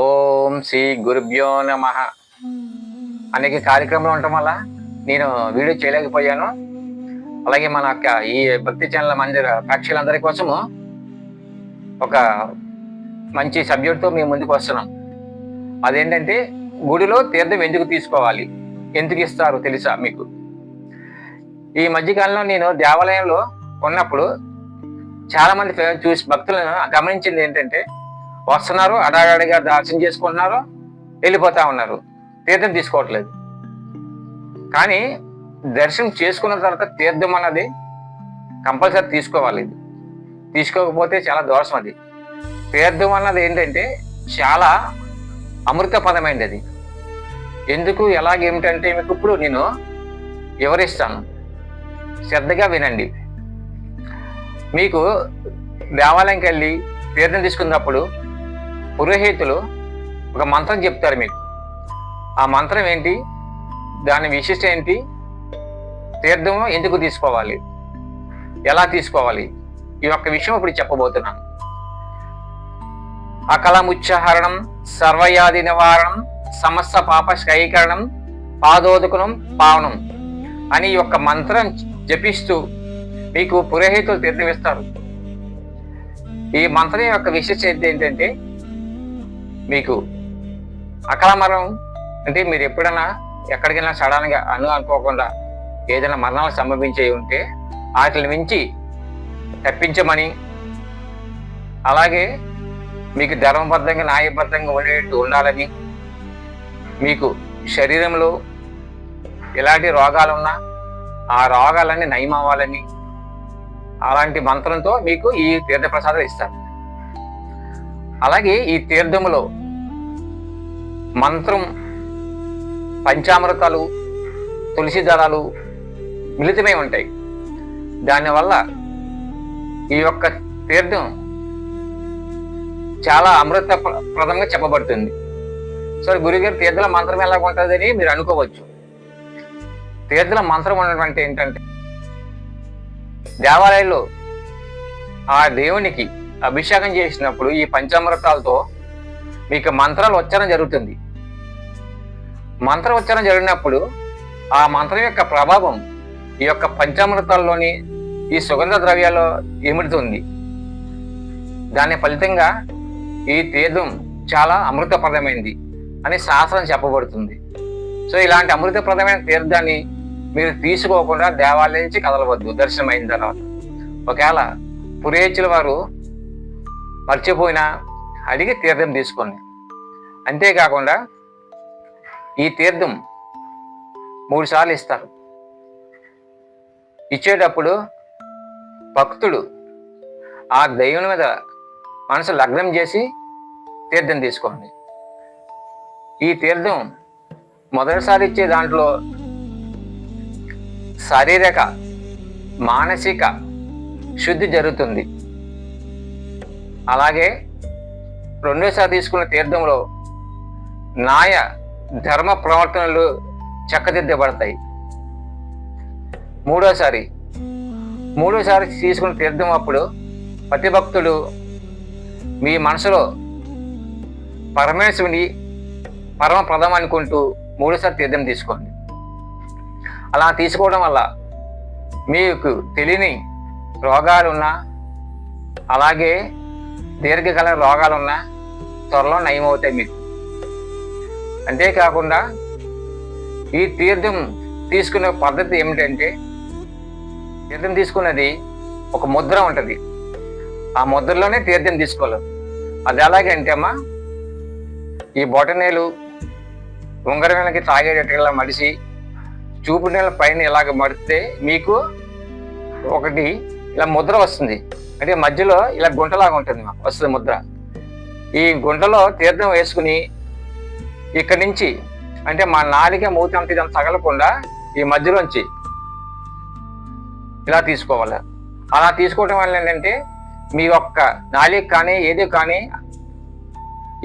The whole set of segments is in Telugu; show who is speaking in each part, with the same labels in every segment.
Speaker 1: ఓం శ్రీ గురుభ్యో నమ. అనేక కార్యక్రమాలు ఉండటం వల్ల నేను వీడియో చేయలేకపోయాను. అలాగే మన యొక్క ఈ భక్తి ఛానల్ మందిర ప్రేక్షకులందరి కోసము ఒక మంచి సబ్జెక్ట్తో మేము ముందుకు వస్తున్నాం. అదేంటంటే గుడిలో తీర్థం ఎందుకు తీసుకోవాలి? ఎందుకు ఇస్తారు తెలుసా మీకు? ఈ మధ్యకాలంలో నేను దేవాలయంలో ఉన్నప్పుడు చాలామంది చూసి భక్తులను గమనించింది ఏంటంటే వస్తున్నారు అడాగడిగా దర్శనం చేసుకుంటున్నారు వెళ్ళిపోతా ఉన్నారు. తీర్థం తీసుకోవట్లేదు. కానీ దర్శనం చేసుకున్న తర్వాత తీర్థం అన్నది కంపల్సరీ తీసుకోవాలి. ఇది తీసుకోకపోతే చాలా దోషం అది. తీర్థం అన్నది ఏంటంటే చాలా అమృతపదమైంది అది ఎందుకు ఎలాగేమిటంటే మీకు ఇప్పుడు నేను వివరిస్తాను. శ్రద్ధగా వినండి. మీకు దేవాలయంకి వెళ్ళి తీర్థం తీసుకున్నప్పుడు పురోహితులు ఒక మంత్రం చెప్తారు మీకు. ఆ మంత్రం ఏంటి? దాని విశిష్ట ఏంటి? తీర్థం ఎందుకు తీసుకోవాలి? ఎలా తీసుకోవాలి? ఈ యొక్క విషయం ఇప్పుడు చెప్పబోతున్నాను. అకలముచ్చహరణం సర్వయాది నివారణం సమస్త పాప స్కైకరణం పాదోదకనం పావనం అని ఈ యొక్క మంత్రం జపిస్తూ మీకు పురోహితులు తీర్థమిస్తారు ఈ మంత్రం యొక్క విశిష్టత ఏంటంటే మీకు అకాల మరణం అంటే మీరు ఎప్పుడైనా ఎక్కడికైనా సడన్గా అను అనుకోకుండా ఏదైనా మరణాలు సంభవించే ఉంటే వాటిని మించి తప్పించమని అలాగే మీకు ధర్మబద్ధంగా న్యాయబద్ధంగా ఉండేట్టు ఉండాలని మీకు శరీరంలో ఎలాంటి రోగాలున్నా ఆ రోగాలన్నీ నయమవ్వాలని అలాంటి మంత్రంతో మీకు ఈ తీర్థప్రసాదం ఇస్తారు. అలాగే ఈ తీర్థములో మంత్రం పంచామృతాలు తులసి దళాలు మిళితమై ఉంటాయి. దానివల్ల ఈ యొక్క తీర్థం చాలా అమృత ప్ర- ప్రదంగా చెప్పబడుతుంది. సో గురుగారు తీర్థల మంత్రం ఎలా ఉంటుందని మీరు అనుకోవచ్చు. తీర్థల మంత్రం ఉన్నటువంటి అంటే ఏంటంటే దేవాలయంలో ఆ దేవునికి అభిషేకం చేసినప్పుడు ఈ పంచామృతాలతో మీకు మంత్రాలు ఉచ్చారణ జరుగుతుంది. మంత్ర ఉచ్చారణ జరిగినప్పుడు ఆ మంత్రం యొక్క ప్రభావం ఈ యొక్క పంచామృతాల్లోని ఈ సుగంధ ద్రవ్యాల్లో ఇముడుతుంది. దాని ఫలితంగా ఈ తీర్థం చాలా అమృతప్రదమైంది అని శాస్త్రం చెప్పబడుతుంది. సో ఇలాంటి అమృతప్రదమైన తీర్థాన్ని మీరు తీసుకోకుండా దేవాలయం నుంచి కదలవద్దు దర్శనం తర్వాత. ఒకవేళ పురేచుల వారు మర్చిపోయినా అడిగి తీర్థం తీసుకోండి. అంతేకాకుండా ఈ తీర్థం మూడు సార్లు ఇస్తారు. ఇచ్చేటప్పుడు భక్తుడు ఆ దైవం మీద మనసు లగ్నం చేసి తీర్థం తీసుకోండి. ఈ తీర్థం మొదటిసారి ఇచ్చే దాంట్లో శారీరక మానసిక శుద్ధి జరుగుతుంది. అలాగే రెండోసారి తీసుకున్న తీర్థంలో న్యాయ ధర్మ ప్రవర్తనలు చక్కదిద్దబడతాయి. మూడోసారి మూడోసారి తీసుకున్న తీర్థం అప్పుడు ప్రతి భక్తుడు మీ మనసులో పరమేశ్వరుని పరమ ప్రదం అనుకుంటూ మూడోసారి తీర్థం తీసుకోండి. అలా తీసుకోవడం వల్ల మీకు తెలియని రోగాలున్నా అలాగే దీర్ఘకాల రోగాలున్నా త్వరలో నయమవుతాయి మీకు. అంతేకాకుండా ఈ తీర్థం తీసుకునే పద్ధతి ఏమిటంటే తీర్థం తీసుకున్నది ఒక ముద్ర ఉంటుంది. ఆ ముద్రలోనే తీర్థం తీసుకోవాలి. అది ఎలాగంటే అమ్మా ఈ బొటనేలు ఉంగరం తాగేటట్టుగా మడిసి చూపు నీళ్ళ పైన ఇలాగ మడితే మీకు ఒకటి ఇలా ముద్ర వస్తుంది. అంటే మధ్యలో ఇలా గుంటలాగా ఉంటుంది మాకు వస్తుంది ముద్ర. ఈ గుంటలో తీర్థం వేసుకుని ఇక్కడి నుంచి అంటే మా నాలిక మూతి అంత ఇదంతా తగలకుండా ఈ మధ్యలోంచి ఇలా తీసుకోవాలి. అలా తీసుకోవటం వల్ల ఏంటంటే మీ యొక్క నాలిక కానీ ఏది కానీ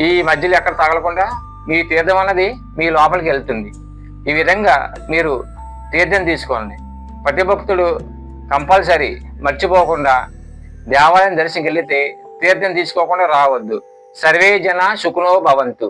Speaker 1: ఈ మధ్యలో ఎక్కడ తగలకుండా మీ తీర్థం అన్నది మీ లోపలికి వెళ్తుంది. ఈ విధంగా మీరు తీర్థం తీసుకోండి. ప్రతి భక్తుడు కంపల్సరీ మర్చిపోకుండా దేవాలయం దర్శనకి వెళితే తీర్థం తీసుకోకుండా రావద్దు. సర్వే జన సుఖనో భవంతు.